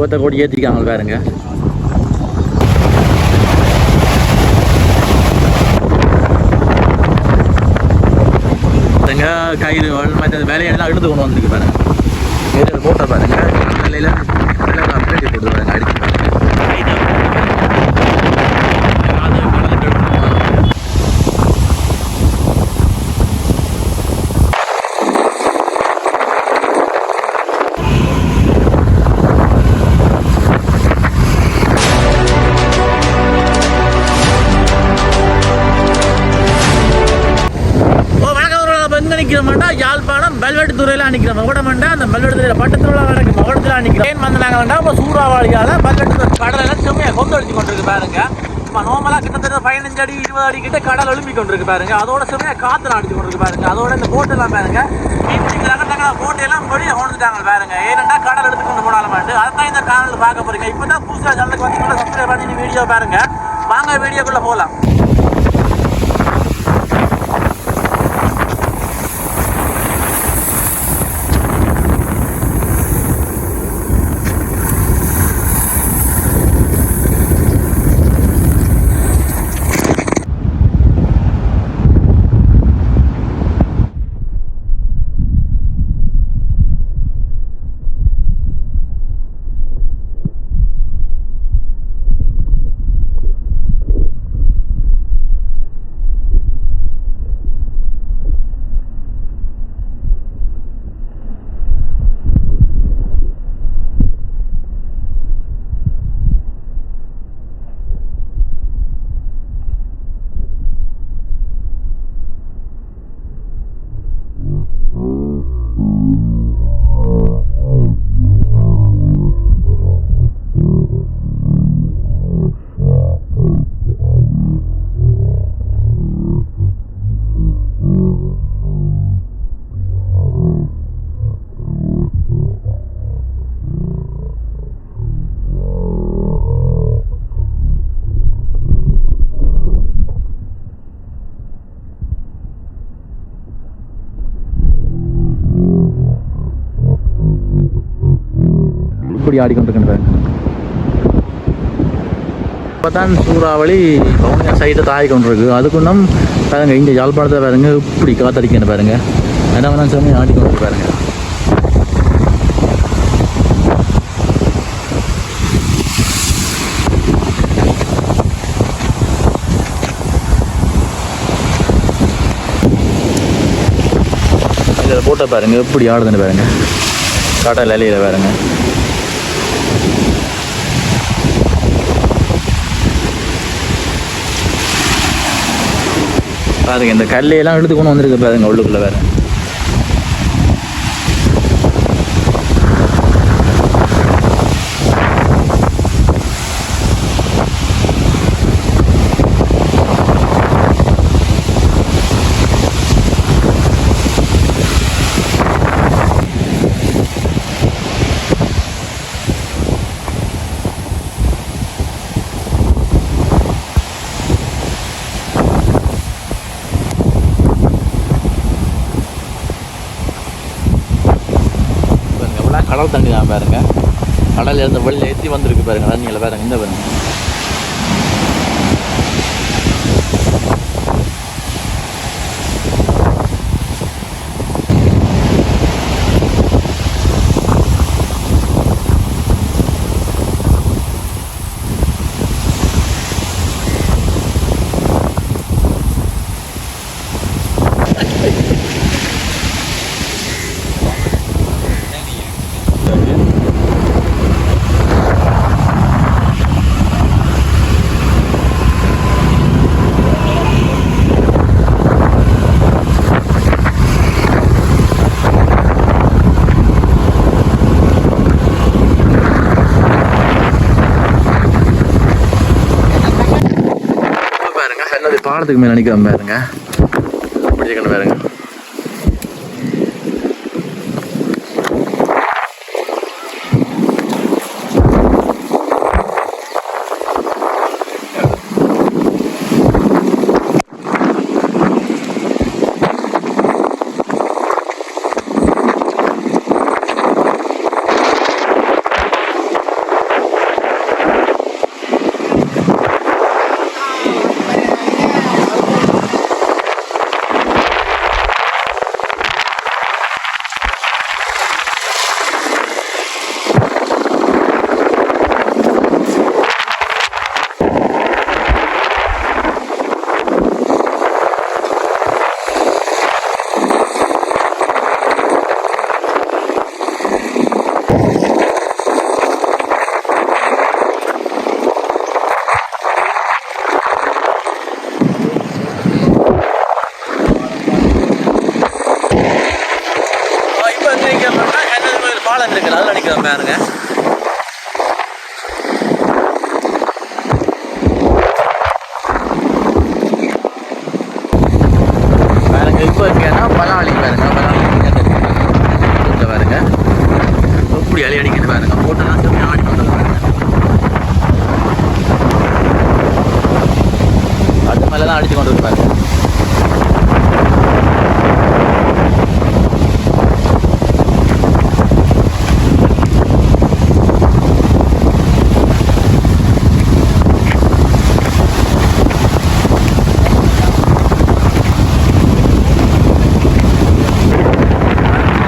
சுவத்தை கொடி ஏற்றிக்காங்க பாருங்க கயிறு மற்ற வேலையெல்லாம் எடுத்து கொண்டு வந்துருக்கு பாருங்க. கயிறு போட்ட பாருங்க. வேலையில் போட்டு பாருங்க அடிக்க யாழ்ப்பாணம் வெல்வெட்டு துறையில நிக்கிறோம் உடமண்டா அந்த வெல்வெட்டு துறையில பட்டத்துல வரைக்கும் மகடத்துல நிக்கிறோம் ஏன் வந்து நாங்க வேண்டாம் இப்போ சூறாவளியால மல்வெட்டு கடலை கடல் செம்மையா கொண்டு கொண்டிருக்கு பாருங்க. இப்போ நார்மலாக கிட்டத்தட்ட பதினஞ்சு அடி இருபது அடி கிட்ட கடல் எழும்பி கொண்டிருக்கு பாருங்க. அதோட செம்மையா காத்துல அடிச்சு கொண்டிருக்கு பாருங்க. அதோட இந்த போட் எல்லாம் பாருங்க. மீன் பிடிக்கிறாங்க எல்லாம் வெளியே கொண்டுட்டாங்க பாருங்க. ஏன்னா கடல் எடுத்து கொண்டு போனாலும் அதான் இந்த காணொலி பார்க்க போறீங்க. இப்பதான் புதுசாக சேனலுக்கு வந்து சப்ஸ்கிரைப் பண்ணி வீடியோ பாருங்க. வாங்க வீடியோக்குள்ளே போகலாம் எப்படி ஆடிக்கொண்டிருக்கின்றாங்க இப்போ தான் சூறாவளி பவுனியா சைட்டை தாய் கொண்டிருக்கு. அதுக்குன்னும் பாருங்க இங்கே யாழ்ப்பாணத்தை பாருங்க இப்படி காத்தடிக்கணும் பாருங்க. என்ன வேணா சாமி ஆடிக்கொண்டு பாருங்க. இதில் போட்ட பாருங்க எப்படி ஆடுதுன்னு பாருங்க. கடல் அலையில பாருங்க. பாருங்க இந்த கல்லையெல்லாம் எடுத்து கொண்டு வந்திருக்கு பாருங்க உள்ளுக்குள்ள வேற பாருங்க எவ்வளோ கடல் தண்ணி தான் பாருங்க. கடலில் இருந்து வெளியில் ஏற்றி வந்திருக்கு பாருங்கள் தண்ணியில் பாருங்கள் இந்த பாருங்கள் பாருங்க என்னது பாலத்துக்கு மேலே நிற்காம பாருங்க. பாருங்கள் அடிக்கிறோம் பாருங்க பாருங்க இப்போ இருக்கேன்னா பலாவளி பாருங்க பலாவளி இங்க பாருங்க எப்படி அழி அடிக்குது பாருங்க போட்டோன்னா திரும்பி ஆடி கொண்டு பாருங்க அது மேலே தான் அடிச்சு கொண்டு இருக்கு பாருங்க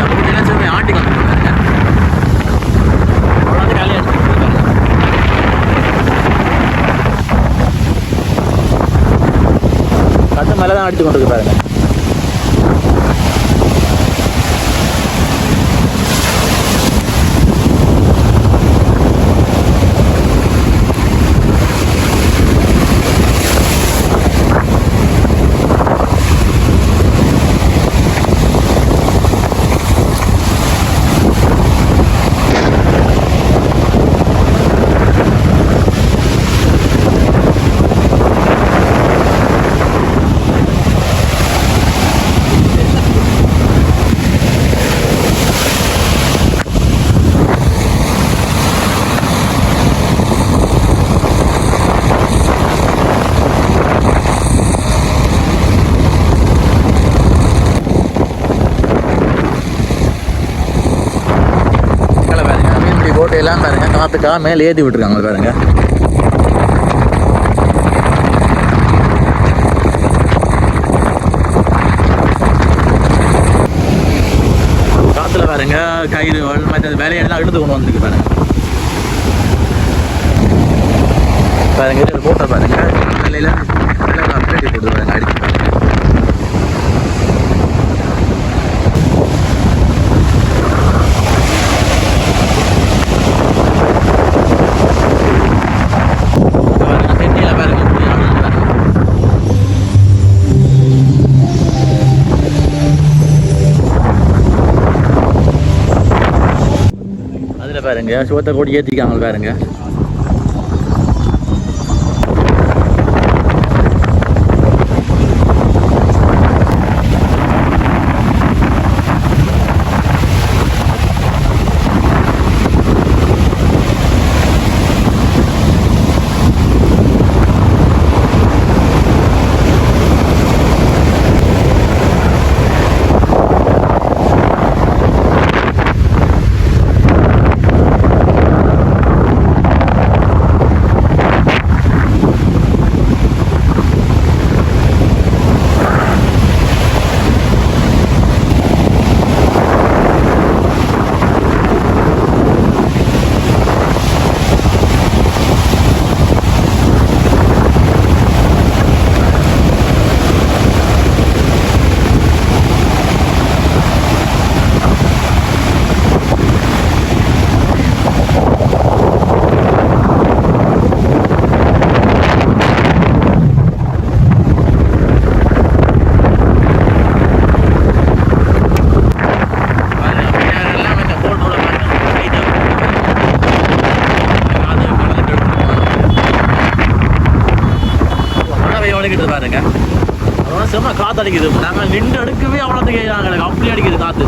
அப்படின்னா திரும்பி ஆட்டி கொண்டு பாருங்க அவ்வளோ காலையை அடிச்சு பாருங்க கட்டு மேலே எல்லாம் பாருங்க காப்பிக்காக மேலே ஏற்றி விட்டுருக்காங்க பாருங்க. காத்துல பாருங்க கயிறு மற்ற வேலையெல்லாம் எடுத்து கொண்டு வந்துருக்கு பாருங்க. பாருங்க இது போட்ட பாருங்க வேலையெல்லாம் போட்டு பாருங்க அடிச்சு. அதில் பாருங்க. சுவத்தை கொடி ஏற்றிக்காங்க பாருங்க. அடிக்குது. நாங்கள் நின்று எடுக்கவே அவ்வளோ தெரியாது எங்களுக்கு அப்படி அடிக்குது காற்று